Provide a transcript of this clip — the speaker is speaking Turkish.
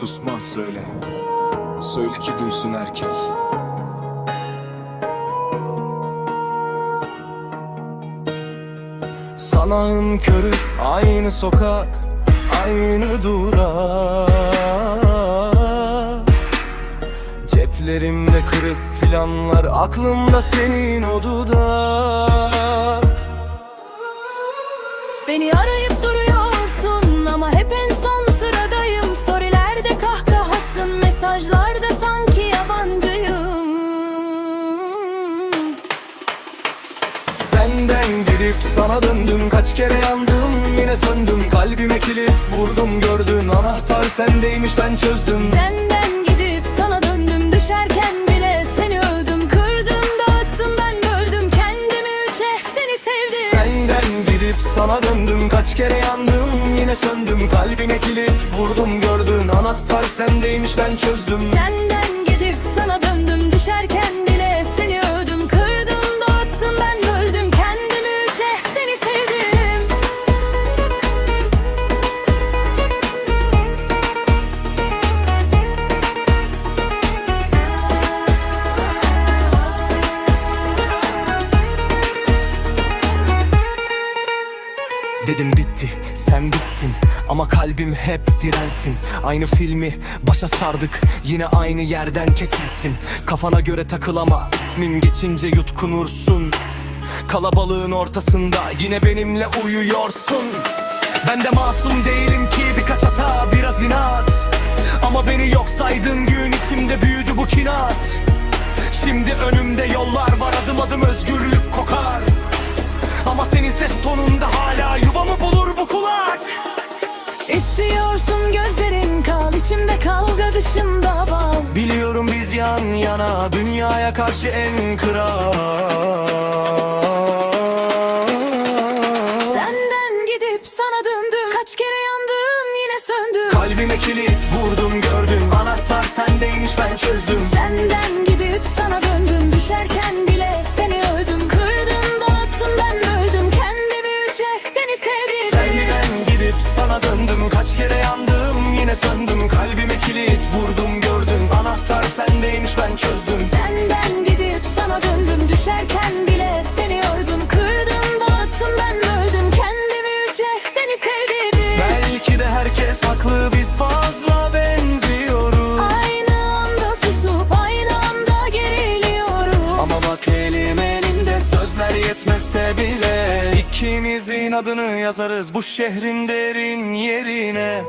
susma söyle. Söyle ki duysun herkes. Sanağın körü aynı sokak Aynı durak. Ceplerimde kırık planlar Aklımda senin o dudak Beni arayıp Gidip sana döndüm. Kaç kere yandım yine söndüm. Kalbime kilit vurdum gördün. Anahtar sendeymiş ben çözdüm. Senden gidip sana döndüm. Düşerken bile seni öldüm Kırdım dağıttım ben böldüm kendimi üçe seni sevdim. Senden gidip sana döndüm. Kaç kere yandım yine söndüm. Kalbime kilit vurdum gördün. Anahtar sendeymiş ben çözdüm. Senden Dedim bitti sen bitsin. Ama kalbim hep dirensin. Aynı filmi başa sardık Yine aynı yerden kesilsin. Kafana göre takılama ismim geçince yutkunursun. Kalabalığın ortasında yine benimle uyuyorsun. Ben de masum değilim ki birkaç hata biraz inat. Ama beni yok saydığın gün içimde büyüdü bu kinat. Şimdi önümde yollar var adım adım özgürlük kokar dünyaya karşı en kral. Senden gidip sana döndüm. Kaç kere yandım yine söndüm. Kalbime kilit vurdum gördüm. Anahtar sendeymiş ben çözdüm. Senden gidip sana döndüm. Düşerken bile seni öldüm Kırdın dağıttın ben böldüm. Kendimi üçe seni sevdim. Senden gidip sana döndüm. Kaç kere yandım yine söndüm. Kalbime kilit vurdum Sendeymiş ben çözdüm. Senden gidip sana döndüm. Düşerken bile seni öldüm Kırdın dağıttın ben böldüm. Kendimi üçe seni sevdim. Belki de herkes haklı biz fazla benziyoruz. Aynı anda susup aynı anda geriliyorum Ama bak elim elinde sözler yetmezse bile. İkimizin adını yazarız bu şehrin derin yerine